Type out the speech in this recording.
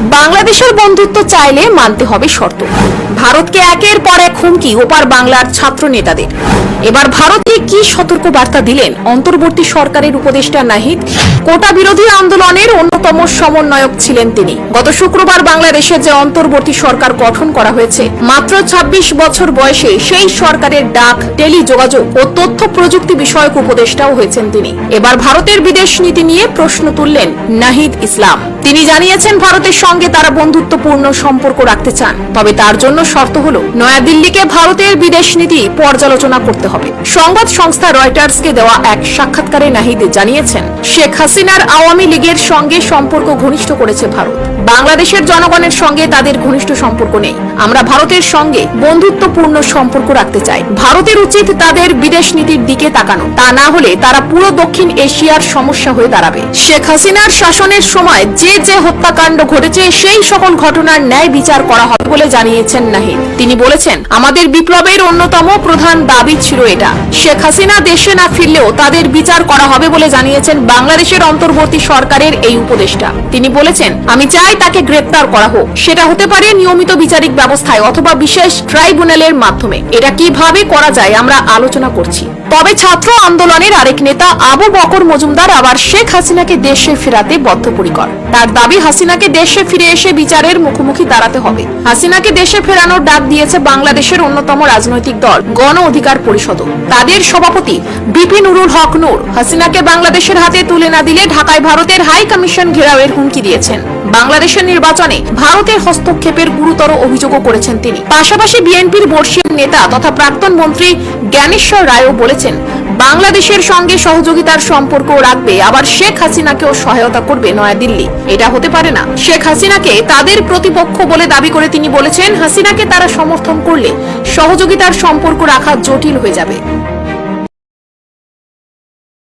বাংলাদেশের বন্ধুত্ব চাইলে মানতে হবে শর্ত। ভারতকে একের পর এক হুমকি ওপার বাংলার ছাত্র নেতাদের। এবার ভারতে কি সতর্ক বার্তা দিলেন অন্তর্বর্তী সরকারের উপদেষ্টা নাহিদ? কোটা বিরোধী আন্দোলনের অন্যতম সমন্বয়ক ছিলেন তিনি। গত শুক্রবার বাংলাদেশে যে অন্তর্বর্তী সরকার গঠন করা হয়েছে, মাত্র ২৬ বছর বয়সে সেই সরকারের ডাক টেলি যোগাযোগ ও তথ্য প্রযুক্তি বিষয়ক উপদেষ্টাও হয়েছেন তিনি। এবার ভারতের বিদেশ নীতি নিয়ে প্রশ্ন তুললেন নাহিদ ইসলাম। তিনি জানিয়েছেন ভারতের সঙ্গে তারা বন্ধুত্বপূর্ণ সম্পর্ক রাখতে চান। তবে তার জন্য শর্ত হল, নয়াদিল্লিকে ভারতের বিদেশ নীতি পর্যালোচনা করতে হবে। সংবাদ সংস্থা রয়টার্সকে দেওয়া এক সাক্ষাৎকারে নাহিদ জানিয়েছেন, শেখ হাসিনার আওয়ামী লীগের সঙ্গে সম্পর্ক ঘনিষ্ঠ করেছে ভারত। বাংলাদেশের জনগণের সঙ্গে তাদের ঘনিষ্ঠ সম্পর্ক নেই। আমরা ভারতের সঙ্গে বন্ধুত্বপূর্ণ সম্পর্ক রাখতে চাই। ভারতের উচিত তাদের বিদেশ নীতির দিকে তাকানো। তা না হলে তারা পুরো দক্ষিণ এশিয়ার সমস্যা হয়ে দাঁড়াবে। শেখ হাসিনার শাসনের সময় যে যে হত্যাকাণ্ড ঘটেছে, সেই সকল ঘটনার ন্যায় বিচার করা হবে বলে জানিয়েছেন নাহিদ। তিনি বলেছেন, আমাদের বিপ্লবের অন্যতম প্রধান দাবি ছিল এটা। শেখ হাসিনা দেশে না ফিরলেও তাদের বিচার করা হবে বলে জানিয়েছেন বাংলাদেশের অন্তর্বর্তী সরকারের এই উপদেষ্টা। তিনি বলেছেন, আমি চাই তাকে গ্রেপ্তার করা হোক। সেটা হতে পারে নিয়মিত বিচারিক ব্যবস্থায় অথবা বিশেষ ট্রাইব্যুনালের মাধ্যমে। এটা কীভাবে করা যায় আমরা আলোচনা করছি। তবে ছাত্র আন্দোলনের আরেক নেতা আবু বকর মজুমদার আবার শেখ হাসিনাকে দেশে ফেরাতে বদ্ধপরিকর। তার দাবি, হাসিনাকে দেশে ফিরে এসে বিচারের মুখোমুখি দাঁড়াতে হবে। হাসিনাকে দেশে ফেরানোর ডাক দিয়েছে বাংলাদেশের অন্যতম রাজনৈতিক দল, গণ অধিকার পরিষদ তাদের সভাপতি বিপি নুরুল হক নূর, হাসিনাকে বাংলাদেশের হাতে তুলে না দিলে ঢাকায় ভারতের হাই কমিশন ঘেরাওয়ের হুমকি দিয়েছেন। বাংলাদেশের নির্বাচনে ভারতের হস্তক্ষেপের গুরুতর অভিযোগও করেছেন তিনি। পাশাপাশি বিএনপির বর্ষীয় নেতা তথা প্রাক্তন মন্ত্রী জ্ঞানেশ্বর রায়ও বলেছেন, বাংলাদেশের সঙ্গে সহযোগিতার সম্পর্ক রাখবে। আবার শেখ হাসিনাকেও সহায়তা করবে নয়াদিল্লি। এটা হতে পারে না। শেখ হাসিনাকে তাদের প্রতিপক্ষ বলে দাবি করে তিনি বলেছেন, হাসিনাকে তারা সমর্থন করলে সহযোগিতার সম্পর্ক রাখা জটিল হয়ে যাবে।